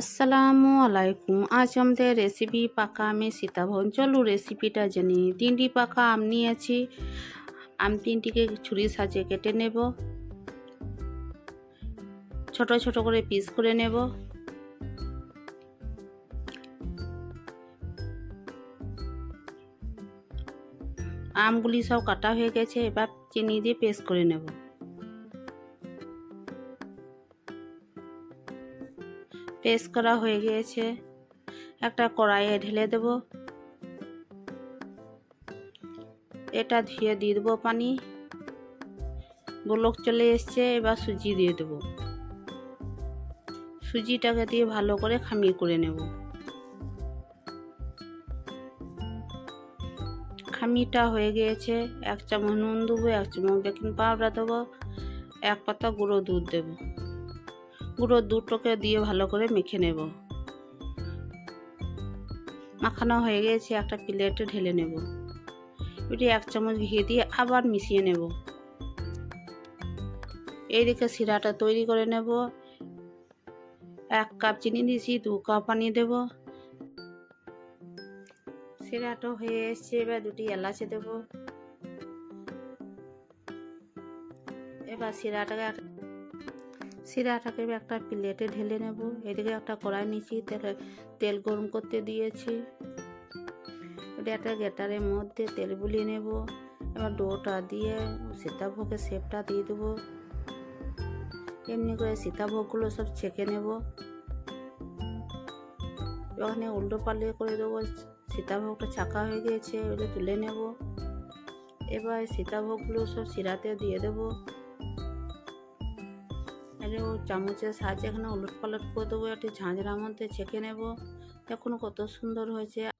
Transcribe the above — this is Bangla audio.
আসসালামু আলাইকুম। আজ আমাদের রেসিপি পাকা আমি সীতাভোগ। চলো রেসিপিটা জানি তিনটি পাকা আম নিয়েছি। আম তিনটিকে ছুরি সাজে কেটে নেব। ছোট ছোট করে পিস করে নেব। আমগুলি সব কাটা হয়ে গেছে। এবার চিনি দিয়ে পেস্ট করে নেব। পেস্ট করা হয়ে গিয়েছে। একটা কড়াইয়ে ঢেলে দেব। এটা ধুয়ে দিয়ে দেবো পানি। গোলক চলে এসছে, এবার সুজি দিয়ে দেবো। সুজিটাকে দিয়ে ভালো করে খামির করে নেব। খামিটা হয়ে গিয়েছে, এক চামচ নুন দেবো, এক চামচ বেকিং পাউডার দেবো, এক পাতা গুঁড়ো দুধ দেবো। গুঁড়ো দুটোকে দিয়ে ভালো করে মেখে নেব। মাখানো হয়ে গেছে, একটা প্লেটে ঢেলে নেব। এটি এক চামচ ঘি দিয়ে আবার মিশিয়ে নেব। এইদিকে শিরাটা তৈরি করে নেব। এক কাপ চিনি দিয়েছি, দু কাপ পানি দেব। শিরাটা হয়ে এসছে, এবার দুটি এলাচে দেব। এবার শিরাটাকে শিরাটাকে একটা প্লেটে ঢেলে নেব। এদিকে একটা কড়াই নিয়েছি, তেলে তেল গরম করতে দিয়েছি। এটা একটা গেটারের মধ্যে তেল বুলিয়ে নেব। এবার ডোটা দিয়ে সীতাভোগের শেপটা দিয়ে দেবো। এমনি করে সীতাভোগগুলো সব ছেঁকে নেব। ওখানে উল্টো পাল্টে করে দেবো। সীতাভোগটা ছাকা হয়ে গিয়েছে ওটা তুলে নেব। এবার সীতাভোগগুলো সব শিরাতে দিয়ে দেবো। ও চামচের সাহায্যে এখানে উলট পালট করে দেবো, একটি ঝাঁঝরার মধ্যে ছেঁকে নেব। দেখুন কত সুন্দর হয়েছে।